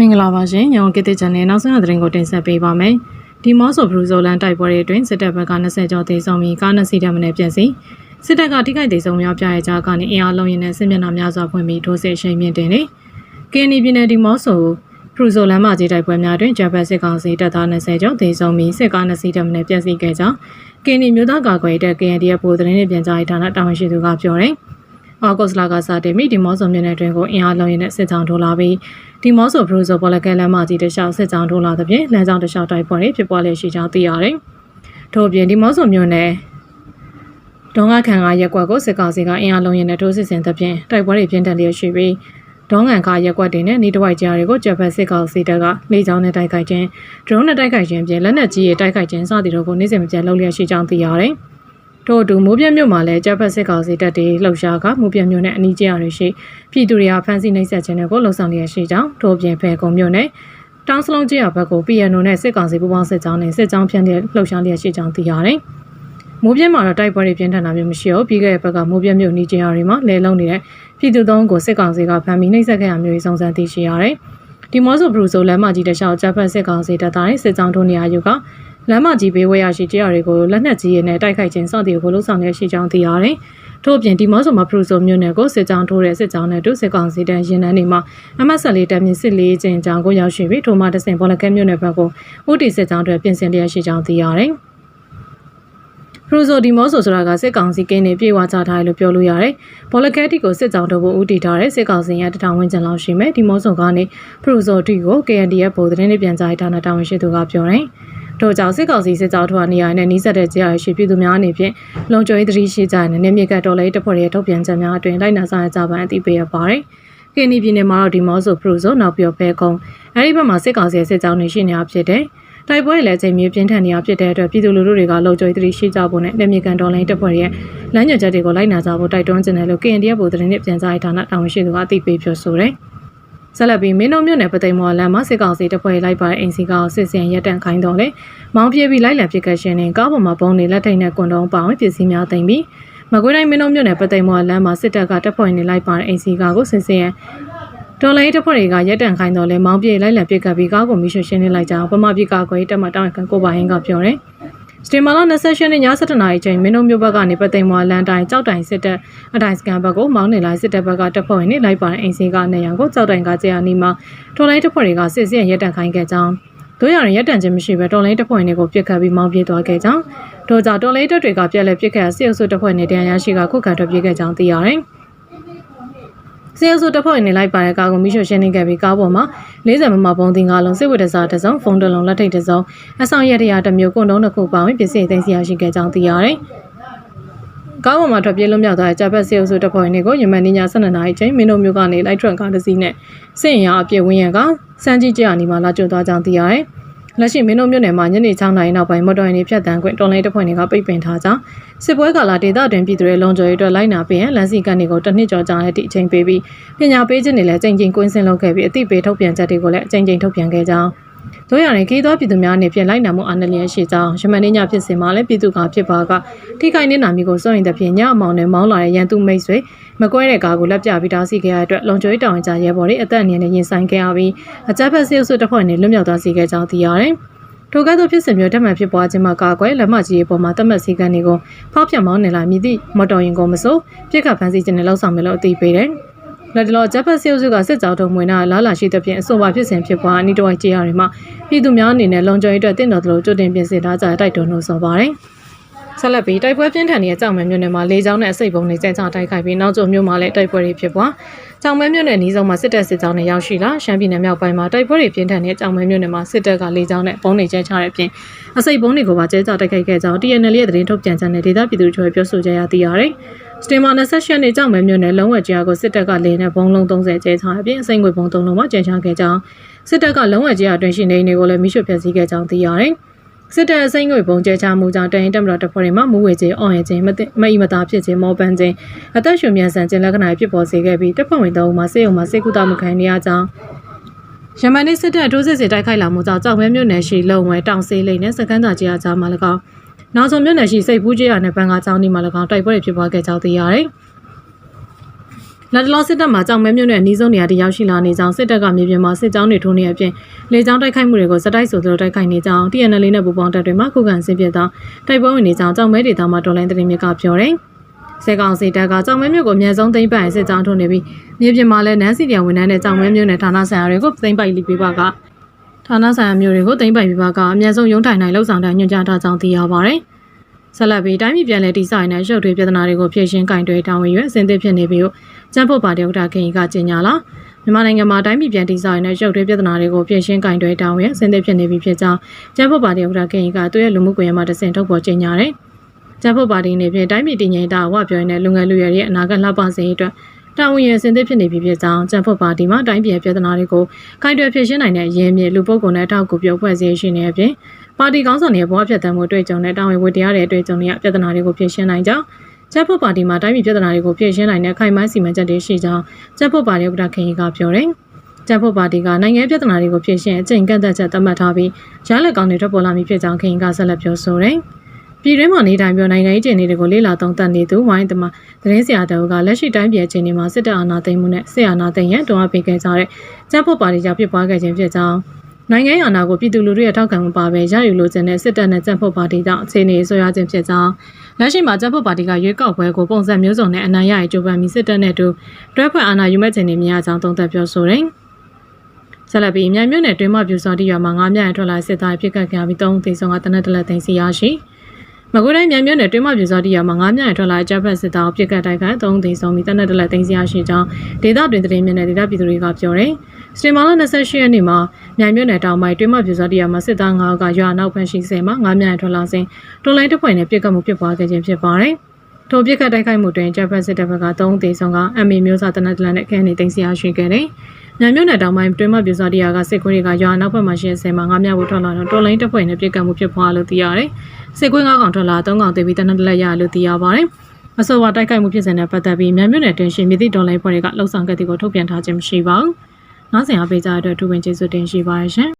မင်္ဂလာပါရှင်ညောင်ကတိချန်နယ်နောက်ဆုံးရသတင်းကိုတင်ဆက်ပေးပါမယ်ဒီမော့ဆိုဘရူဇိုလန်တိုက်ပွဲတွေအတွင်းစစ်တပ်ဘက်က20ကျော်သေဆုံးပြီးကားနှစ်စီးတက်မနဲ့ပြန်စီစစ်တပ်ကထိခိုက်သေဆုံးများပြရဲ့ကြားကနေအင်အားလုံးရင်နဲ့စစ်မျက်နှာများစွာဖွင့်ပြီးထိုးစစ်ရှိန်မြင့်တင်နေကင်းနီပြည်နယ်ဒီမော့ဆိုဘရူဇိုလန်မှကြီးတိုက်ပွဲများတွင်ဂျပန်စစ်ကောင်စီတပ်သား20ကျော်သေဆုံးပြီးစစ်ကားနှစ်စီးတက်မနဲ့ပြန်စီခဲ့ကြောင်းကင်းနီမြို့သားကာကွယ်တပ် KNDF ဗိုလ်သတင်းနဲ့ပြန်ကြားရေးဌာနတာဝန်ရှိသူကပြောတယ်အောက်ဂုတ်လကစတင်ပြီးဒီမော့ဆိုမြို့နယ်တွင်ကိုအင်အားလုံးရင်နဲ့စစ်ကြောင်းထိုးလာပြီး ဒီမော့ဆိုဘရူဇိုပေါ်လကဲလမ်းမကြီးတခြားစစ်ကြောင်းထိုးလာသဖြင့်လမ်းကြောင်းတခြားတိုက်ပွဲတွေဖြစ်ပွားလျက်ရှိကြောင်းသိရတယ်။ထို့အပြင်ဒီမော့ဆိုမြို့နယ်ဒေါငါခံကရက်ကွက်ကိုစစ်ကောင်စီကအင်အားလုံးရင်နဲ့ထိုးစစ်ဆင်သဖြင့်တိုက်ပွဲတွေပြင်းထန်လျက်ရှိပြီးဒေါငန်ကရက်ကွက်တွေနဲ့နေတဝိုက်ကြားတွေကိုဂျပန်စစ်ကောင်စီတပ်ကလေကြောင်းနဲ့တိုက်ခိုက်ခြင်းဒရုန်းနဲ့တိုက်ခိုက်ခြင်းပြင်လက်နက်ကြီးရဲ့တိုက်ခိုက်ခြင်းစသည်တို့ကိုနေ့စဉ်မပြတ်လုပ်လျက်ရှိကြောင်းသိရတယ်။ ထို့အတူမိုးပြတ်မြို့မှာလည်းဂျပန်စစ်ကောင်စီတပ်တွေလှုပ်ရှားကမိုးပြတ်မြို့နဲ့အနီးကျရတွေရှိပြည်သူတွေကဖမ်းဆီးနှိပ်စက်ခြင်းတွေကိုလှုံ့ဆော်လျက်ရှိကြောင်းထို့အပြင်ဖဲကုံမြို့နဲ့တောင်စလုံးကျရဘက်ကို PNO နဲ့စစ်ကောင်စီပူးပေါင်းစစ်ကြောင်းနဲ့စစ်ကြောင်းဖြန့်တဲ့လှုပ်ရှားလျက်ရှိကြောင်းသိရတယ်။မိုးပြင်းမှာတော့တိုက်ပွဲတွေပြင်းထန်တာမျိုးမရှိဘူးပြီးခဲ့တဲ့ဘက်ကမိုးပြင်းမြို့နီးကျရတွေမှာလဲလုံးနေတဲ့ပြည်သူသုံးကိုစစ်ကောင်စီကဖမ်းပြီးနှိပ်စက်ခဲ့ရမျိုးစုံစမ်းသိရှိရတယ်။ဒီမော့ဆိုဘရူဆိုလမ်းမကြီးတခြားဂျပန်စစ်ကောင်စီတပ်သားတွေစစ်ကြောင်းထိုးနေရယူက လမ်းမကြီးဘေးဝဲရရှိကြရတွေကိုလက်နက်ကြီးရည်နဲ့တိုက်ခိုက်ခြင်းစသည်ကိုလှုံ့ဆော်နေရှိကြောင်းသိရတယ်။ထို့အပြင်ဒီမော့ဆိုမှာဖရူဆိုမြို့နယ်ကိုစစ်ကြောင်းထိုးတဲ့စစ်ကြောင်းနဲ့တူစစ်ကောင်စီတန်းရင်နှန်းနေမှာအမတ်ဆက်လေးတမ်းမြင့်စစ်လေးချင်းကြောင်းကိုရောက်ရှိပြီးထိုမှာတဆင်ပေါ်လကဲမြို့နယ်ဘက်ကိုဥတီစစ်ကြောင်းတွေပြင်ဆင်လျက်ရှိကြောင်းသိရတယ်။ဖရူဆိုဒီမော့ဆိုဆိုတာကစစ်ကောင်စီကင်းနေပြေဝချထားတယ်လို့ပြောလို့ရတယ်။ဘောလကက်တီကိုစစ်ကြောင်းတို့ကိုဦးတည်ထားတဲ့စစ်ကောင်စီရဲ့တထောင်ဝန်းကျင်လောက်ရှိမယ်။ဒီမော့ဆိုကနေဖရူဆိုတီကို KNDF ဗိုလ်သတင်းတွေပြန်ကြားထားတဲ့တာဝန်ရှိသူကပြောတယ်။ ထို့ကြောင့်စစ်ကောင်စီစစ်ကြောင်းထွာနေရာနဲ့နှီးစပ်တဲ့ကြေးရရှိပြည်သူများအနေဖြင့်လုံခြုံရေးသတိရှိကြတဲ့နေမြေကတော်လေးတပ်ဖွဲ့ရဲ့ထုတ်ပြန်ချက်များအတွင်လိုက်နာဆောင်ရွက်ကြပါအသိပေးရပါတယ်။ကင်းနီပြည်နယ်မှာတော့ဒီမော့ဆိုဖရူဆိုနောက်ပြီးဖဲကုံအဲဒီဘက်မှာစစ်ကောင်စီရဲ့စစ်ကြောင်းတွေရှိနေတာဖြစ်တဲ့တိုက်ပွဲလည်းချိန်မြေပြင်းထန်နေတာဖြစ်တဲ့အတွက်ပြည်သူလူထုတွေကလုံခြုံရေးသတိရှိကြဖို့နဲ့နေမြေကန်တော်လိုင်းတပ်ဖွဲ့ရဲ့လမ်းညွှန်ချက်တွေကိုလိုက်နာကြဖို့တိုက်တွန်းနေတယ်လို့ KNDF ဗိုလ်သတင်းနဲ့ပြန်ကြားရေးဌာနတာဝန်ရှိသူကအသိပေးပြောဆိုတယ်။ ဆက်လက်ပြီးမင်းတို့မြို့နယ်ပသိမ်မော်လမ်းမှာစစ်ကောင်စီတပ်ဖွဲ့လိုက်ပါတဲ့အင်စီကောင်စစ်စင်ရက်တန့်ခိုင်းတော်လေမောင်းပြေးပြီးလိုက်လံပစ်ကတ်ရှင်နဲ့ကားပေါ်မှာပုံနေလက်ထိန်နဲ့ကွန်တုံးပေါင်းပစ္စည်းများသိမ်းပြီးမကွေးတိုင်းမင်းတို့မြို့နယ်ပသိမ်မော်လမ်းမှာစစ်တပ်ကတပ်ဖွဲ့နေလိုက်ပါတဲ့အင်စီကောင်ကိုစစ်စင်တော်လိုင်းတပ်ဖွဲ့တွေကရက်တန့်ခိုင်းတော်လဲမောင်းပြေးလိုက်လံပစ်ကတ်ပြီးကားကိုမိရှုရှင်းနေလိုက်ကြအောင်ပမပြကာကွယ်တပ်မတောင်းခံကိုပါဟင်းကပြောတယ် စတင်မာလာ28နှစ်ည7:00နာရီချိန်မင်းတို့မြို့ဘက်ကနေပသိမ်မွာလန်တိုင်းကြောက်တိုင်စစ်တပ်အတိုင်းစကန်ဘက်ကိုမောင်းနေလိုက်စစ်တပ်ဘက်ကတပ်ဖွဲ့ဝင်တွေလိုက်ပါတဲ့အိမ်စီကနေရန်ကိုကြောက်တိုင်ကကြာနီမှာတော်လိုင်းတပ်ဖွဲ့တွေကစစ်စစ်ရက်တန့်ခိုင်းခဲ့ကြောင်းတို့ရရင်ရက်တန့်ခြင်းမရှိဘဲတော်လိုင်းတပ်ဖွဲ့တွေကိုပြစ်ခတ်ပြီးမောင်းပြေးသွားခဲ့ကြောင်းတို့ကြောင့်တော်လိုင်းတပ်တွေကပြက်လက်ပြစ်ခတ်စစ်အုပ်စုတပ်ဖွဲ့နဲ့တရားရရှိကခုခံထွက်ပြေးခဲ့ကြောင်းသိရတယ် စေအုပ်စုတပ်ဖွဲ့နေလိုက်ပါတဲ့ကားကိုမိရှုရှင်းနေခဲ့ပြီးကားပေါ်မှာ40မမပုံတင်ကားလုံးစစ်ဝတ်တစားတစ်စုံဖုန်းတစ်လုံးလက်ထိတ်တစ်စုံအဆောင်ရက်တရာတစ်မျိုးကွန်တုံးတစ်ခုပါဝင်ပစ္စည်းသိမ်းဆည်းရရှိခဲ့ကြောင်းသိရတယ်။ကားပေါ်မှာထွက်ပြေးလွတ်မြောက်သွားတဲ့ဂျပန်စေအုပ်စုတပ်ဖွဲ့တွေကိုယမန်နေ့ည12နာရီချိန်မင်းတို့မျိုးကနေလိုက်ထရန်ကားတစ်စီးနဲ့စစ်ရင်ရအပြည့်ဝင်းရံကစမ်းကြီးကြအနီမှာလာကျသွားကြောင်းသိရတယ်။ လက်ရှိမင်းတို့မြို့နယ်မှာညနေ6နာရီနောက်ပိုင်းမော်တော်ယာဉ်တွေဖြတ်တန်းခွင့်တော်လိုင်းတပ်ဖွဲ့တွေကပိတ်ပင်ထားကြောင်းစစ်ပွဲကာလဒေသတွင်ပြည်သူတွေလုံခြုံရေးအတွက်လိုက်နာပေးရန်လမ်းစီကတ်တွေကိုတစ်နှစ်ကျော်ကြာတဲ့အထိအချိန်ပေးပြီးပညာပေးခြင်းတွေလည်းချိန်ချင်းကွင်းစင်လုပ်ခဲ့ပြီးအသိပေးထုတ်ပြန်ချက်တွေကိုလည်းအချိန်ချင်းထုတ်ပြန်ခဲ့ကြောင်း တို့ရရင်ခီးသောပြည်သူများအနေဖြင့်လိုက်နာမှုအားနည်းလျက်ရှိကြောင်းရမန်နေ့ညဖြစ်စဉ်မှာလည်းပြည်သူကဖြစ်ပါကထိခိုက်နေတာမျိုးကိုစိုးရင်တဲ့ဖြင့်ညအမောင်နဲ့မောင်းလာတဲ့ရန်သူမိတ်ဆွေမကွဲတဲ့ကားကိုလက်ပြပြီးတားဆီးခဲ့ရတဲ့အတွက်လုံခြုံရေးတောင်ကြရဲဘော်တွေအသက်အနည်းနဲ့ရင်ဆိုင်ခဲ့ရပြီးအကြမ်းဖက်ဆဲအုပ်စုတပ်ဖွဲ့နဲ့လွတ်မြောက်သွားစေခဲ့ကြောင်းသိရတယ်။ထိုကဲ့သို့ဖြစ်စဉ်မျိုးတက်မှန်ဖြစ်ပွားခြင်းမှာကာကွယ်လက်မကြီးရဲ့ပေါ်မှာတတ်မှတ်စည်းကမ်းတွေကိုဖောက်ဖျက်မောင်းနေလာမြည်သည့်မော်တော်ယာဉ်ကိုမစိုးပြစ်ခတ်ဖမ်းဆီးခြင်းနဲ့လောက်ဆောင်မယ်လို့အသိပေးတယ်။ လက်တလောဂျပန်စီအုပ်စုကစစ်ကြောထုံမွေနာလာလာရှိတဲ့ဖြင့်အဆိုပါဖြစ်စဉ်ဖြစ်ပွားအနီးတစ်ဝိုက်ကြေးရတွေမှာပြည်သူများအနေနဲ့လုံခြုံရေးအတွက်တင့်တော်သလိုကြိုတင်ပြင်ဆင်ထားကြတိုက်တွန်းလို့ဆိုပါတယ်။ဆက်လက်ပြီးတိုက်ပွဲပြင်းထန်နေတဲ့ကြောင်မဲမြို့နယ်မှာလေကြောင်းနဲ့အစိတ်ပုံတွေကျန်းချတိုက်ခိုက်ပြီးနောက်ကျမြို့မှာလည်းတိုက်ပွဲတွေဖြစ်ပွား ကြောင်မဲမြို့နယ်နီးဆုံးမှာစစ်တပ်စစ်ကြောင်းတွေရောက်ရှိလာရှမ်းပြည်နယ်မြောက်ပိုင်းမှာတိုက်ပွဲတွေပြင်းထန်တဲ့ကြောင်မဲမြို့နယ်မှာစစ်တပ်ကလေကြောင်းနဲ့ပုံတွေကျန်းချတဲ့အပြင်အစိတ်ပုံတွေကိုပါကျဲကျတိုက်ခိုက်ခဲ့ကြောင်း TNL ရဲ့သတင်းထုတ်ပြန်ချက်နဲ့ဒေသပြည်သူတွေပြောဆိုကြရသိရတယ်။စတင်မာ28နှစ်ကြောင်မဲမြို့နယ်လုံးဝကြားကိုစစ်တပ်ကလေနဲ့ဘုံလုံး30ကျဲချအပြင်အစိမ်းငွေဘုံ3လုံးမှာကျန်းချခဲ့ကြောင်းစစ်တပ်ကလုံးဝကြားအတွင်းရှိနေနေကိုလည်းမိရှုဖျက်ဆီးခဲ့ကြောင်းသိရတယ်။ စစ်တပ်အစိမ်းငွေပုံကျဲချမှုကြောင့်တရင်တက်မတော်တပ်ဖွဲ့တွေမှမူဝေခြင်းအော်ရခြင်းမမအီမတာဖြစ်ခြင်းမောပန်းခြင်းအသက်ရှူမြန်ဆန်ခြင်းလက္ခဏာဖြစ်ပေါ်စေခဲ့ပြီးတပ်ဖွဲ့ဝင်သုံးဦးမှာစေယုံမှာစိတ်ကူတာမှုခံနေရကြောင်းယမန်နေ့စစ်တပ်အတိုးစစ်စစ်တိုက်ခိုက်လာမှုကြောင့်ကြောက်မဲမြို့နယ်ရှိလုံဝဲတောင်စေးလိမ့်နဲ့စကန်းသာကြီးအကြားမှာ၎င်းနောက်ဆုံးမြို့နယ်ရှိစိတ်ဖူးကြီးရနဲ့ဘန်ကာကျောင်းဒီမှာ၎င်းတိုက်ပွဲတွေဖြစ်ပွားခဲ့ကြောင်းသိရတယ်။ လက်တလောစစ်တပ်မှကြောင်မဲမြို့နယ်အနီးဆုံးနေရာတရောက်ရှိလာနေကြောင်းစစ်တပ်ကမြေပြင်မှာစစ်ကြောင်းတွေထိုးနေတဲ့အပြင်လေကြောင်းတိုက်ခိုက်မှုတွေကိုစတိုက်ဆိုသလိုတိုက်ခိုက်နေကြောင်း TNL နဲ့ပူးပေါင်းတပ်တွေမှခုခံစစ်ဖြစ်သောတိုက်ပွဲဝင်နေကြောင်းကြောင်မဲဒေသမှာတော်လိုင်းသတင်းမြစ်ကပြောတယ်။စေကောင်စီတပ်ကကြောင်မဲမြို့ကိုအများဆုံးသိမ်းပိုက်စစ်ကြောင်းထိုးနေပြီးမြေပြင်မှာလည်းနန်းစီတရားဝန်ထမ်းတဲ့ကြောင်မဲမြို့နယ်ဌာနဆိုင်ရာတွေကိုသိမ်းပိုက်လိပေးပါကဌာနဆိုင်ရာမျိုးတွေကိုသိမ်းပိုက်ပြီးပါကအများဆုံးရုံးထိုင်နိုင်လှုပ်ဆောင်တဲ့ညွှန်ကြားထားကြောင်းသိရပါတယ်။ ဆက်လက်ပြီးတိုင်းပြည်ပြည်လဲတိဆိုင်တဲ့ရုပ်တွေပြဿနာတွေကိုဖြေရှင်းကင်တွယ်တောင်းဝင်ရွယ်အစဉ်သစ်ဖြစ်နေပြီးကျန်းဖို့ပါတဲ့ဥက္ကဋ္ဌခင်ကြီးကကြေညာလာမြန်မာနိုင်ငံမှာတိုင်းပြည်ပြန်တိဆိုင်တဲ့ရုပ်တွေပြဿနာတွေကိုဖြေရှင်းကင်တွယ်တောင်းဝင်အစဉ်သစ်ဖြစ်နေပြီဖြစ်ကြောင်းကျန်းဖို့ပါတဲ့ဥက္ကဋ္ဌခင်ကြီးကသူ့ရဲ့လူမှုကွန်ရက်မှာတစင်ထုတ်ပေါ်ကြေညာတယ်။ကျန်းဖို့ပါတီနေဖြင့်တိုင်းပြည်တည်ငြိမ်တာဝပြောရင်းနဲ့လူငယ်လူရွယ်ရဲ့အနာဂတ်လှပစေရေးအတွက်တာဝန်ရအစဉ်သစ်ဖြစ်နေပြီဖြစ်ကြောင်းကျန်းဖို့ပါတီမှတိုင်းပြည်ပြဿနာတွေကိုကင်တွယ်ဖြေရှင်းနိုင်တဲ့ရင်းမြစ်လူပုဂ္ဂိုလ်နဲ့အထောက်အကူပြုဖွဲ့စည်းရှိနေတဲ့အပြင် ပါတီကောင်းဆောင်တွေဘဝဖြတ်သန်းမှုအတွေ့အကြုံနဲ့တာဝန်ဝတ္တရားတဲ့အတွေ့အကြုံတွေကပြဿနာတွေကိုဖြေရှင်းနိုင်ကြောင်းကျပ်ဖို့ပါတီမှာတိုင်းပြည်ပြဿနာတွေကိုဖြေရှင်းနိုင်တဲ့ခိုင်မိုင်းစီမံချက်တွေရှိကြောင်းကျပ်ဖို့ပါတီဥက္ကဋ္ဌခင်ကြီးကပြောတယ်။ကျပ်ဖို့ပါတီကနိုင်ငံပြဿနာတွေကိုဖြေရှင်းအကျင့်ကန့်သက်ချက်သတ်မှတ်ထားပြီးရလက်ကောင်းတွေထွက်ပေါ်လာမည်ဖြစ်ကြောင်းခင်ကြီးကဆက်လက်ပြောဆိုတယ်။ပြည်တွင်းမှာနေထိုင်ပြီးနိုင်ငံရေးကျင်းတွေကိုလေးလာသုံးသပ်နေသူဝိုင်းတမသတင်းဆရာတော်ကလက်ရှိတိုင်းပြည်အခြေအနေမှာစစ်တပ်အာဏာသိမ်းမှုနဲ့စစ်အာဏာသိမ်းရန်တွန်းအားပေးခဲ့ကြတဲ့ကျပ်ဖို့ပါတီကြောင့်ဖြစ်ပွားခဲ့ခြင်းဖြစ်ကြောင်း နိုင်ငံရေးအာဏာကိုပြည်သူလူထုရဲ့ထောက်ခံမှုပါပဲရယူလိုချင်တဲ့စစ်တပ်နဲ့ကျပ်ဖို့ပါတီကြောင့်အခြေအနေဆွေးရခြင်းဖြစ်ကြောင်းလက်ရှိမှာကျပ်ဖို့ပါတီကရွေးကောက်ပွဲကိုပုံစံမျိုးစုံနဲ့အနိုင်ရရေးကြိုးပမ်းပြီးစစ်တပ်နဲ့တူတွဲဖွဲ့အာဏာယူမဲ့ခြင်းတွေများကြောင်းသုံးသပ်ပြောဆိုတယ်။ဆက်လက်ပြီးမြိုင်မြို့နယ်တွင်းမှပြူစောတိရွာမှာငားမြရန်ထွက်လာစစ်သားဖြစ်ကတ်ခံပြီး၃သိန်းဆောင်ကတနက်တလက်သိန်းစီရရှိ။ မကွေးတိုင်းမြန်မြို့နယ်တွင်းမပြူစောတိရမှာငားမြရထွက်လာကြက်ဖက်စစ်သားပြစ်ကတ်တိုက်ခတ်သုံးသိန်းဆုံးပြီးတနက်တလက်သိန်းစီရရှိကြောင်းဒေသတွင်သတင်းမြင်တဲ့ဒေသပြည်သူတွေကပြောတယ်။စတင်မာလာ28ရက်နေ့မှာမြန်မြို့နယ်တောင်ပိုင်းတွင်းမပြူစောတိရမှာစစ်သား9ဦးကရွာနောက်ဖန်ရှိဆဲမှာငားမြရထွက်လာစဉ်တွန်လိုင်းတစ်ဖွဲ့နဲ့ပြစ်ကတ်မှုဖြစ်ပွားခဲ့ခြင်းဖြစ်ပါတယ်။ထိုပြစ်ခတ်တိုက်ခိုက်မှုတွင်ဂျပန်စစ်တပ်ဘက်က3သိန်းဆုံးကအမီမျိုးစားတနက်တလက်နဲ့ခန်းနေသိန်းစီရရှိခဲ့တယ်။ ညမြို့နယ်တောင်ပိုင်းတွင်းမပြူစောတိယာကစစ်ကွေးတွေကရွာနောက်ဘက်မှာရှင်းဆဲမှာငါးမြဖို့ထွက်လာတော့တော်လိုင်းတပ်ဖွဲ့နဲ့ပြစ်ကတ်မှုဖြစ်ပွားလို့သိရတယ်။စစ်ကွေးငါးကောင်ထွက်လာ၃ကောင်သေပြီးတနက်တလက်ရလို့သိရပါတယ်။အဆိုပါတိုက်ခိုက်မှုဖြစ်စဉ်နဲ့ပတ်သက်ပြီးမြန်မြို့နယ်တွင်ရှင်မြစ်တိတော်လိုင်းဖွဲ့တွေကလှုပ်ဆောင်ခဲ့တဲ့ကိုထုတ်ပြန်ထားခြင်းမရှိပါဘူး။နောက်စဉ်အားပေးကြတဲ့အတွက်ထူပင်ကျေးဇူးတင်ရှိပါရရှင်။